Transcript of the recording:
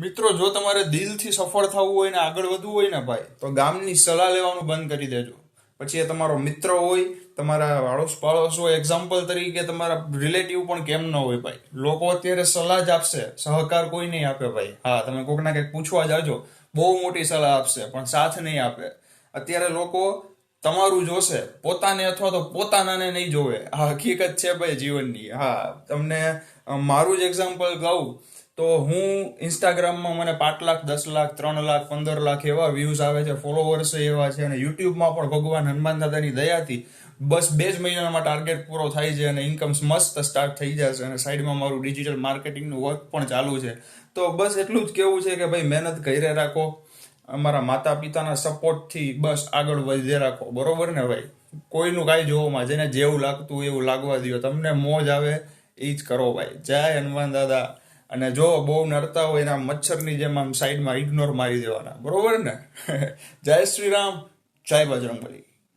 મિત્રો, જો તમારે દિલથી સફળ થવું હોય ને આગળ વધવું હોય ને ભાઈ, તો ગામની સલાહ લેવાનું બંધ કરી દેજો. પછી એ તમારો મિત્ર હોય, તમારા આડોશ પાડોશ હોય એક્ઝામ્પલ તરીકે તમારા રિલેટિવ પણ કેમ ન હોય ભાઈ? લોકો અત્યારે સલાહ જ આપશે. સહકાર કોઈ નહીં આપે ભાઈ. હા, તમે કોઈકના કંઈક પૂછવા જાજો. બહુ મોટી સલાહ આપશે, પણ સાથ નહીં આપે. અત્યારે લોકો તમારું જોશે. પોતાને અથવા તો પોતાનાને નહીં જોવે. આ હકીકત છે ભાઈ જીવનની. હા, તમને મારું જ એક્ઝામ્પલ કહું. તો હું ઇન્સ્ટાગ્રામમાં મને પાંચ લાખ, દસ લાખ, ત્રણ લાખ, પંદર લાખ એવા વ્યૂઝ આવે છે ફોલોવર્સ એવા છે અને યુટ્યુબમાં પણ ભગવાન હનુમાન દાદાની દયાથી બસ બે જ મહિનામાં ટાર્ગેટ પૂરો થાય છે અને ઇન્કમ મસ્ત સ્ટાર્ટ થઈ જશે અને સાઈડમાં મારું ડિજિટલ માર્કેટિંગનું વર્ક પણ ચાલુ છે. તો બસ એટલું જ કેવું છે કે ભાઈ મહેનત ઘરે રાખો, અમારા માતા પિતાના સપોર્ટથી બસ આગળ વધે રાખો. બરોબર ને ભાઈ? કોઈનું કાંઈ જોવામાં જેને જેવું લાગતું એવું લાગવા દો તમને મોજ આવે, એ જ કરો ભાઈ. જય હનુમાન દાદા. અને જો બહુ નડતા હોય એના મચ્છરની જેમ આમ સાઈડમાં ઇગ્નોર મારી દેવાના. બરોબર ને? જય શ્રી રામ. જય બજરંગબલી.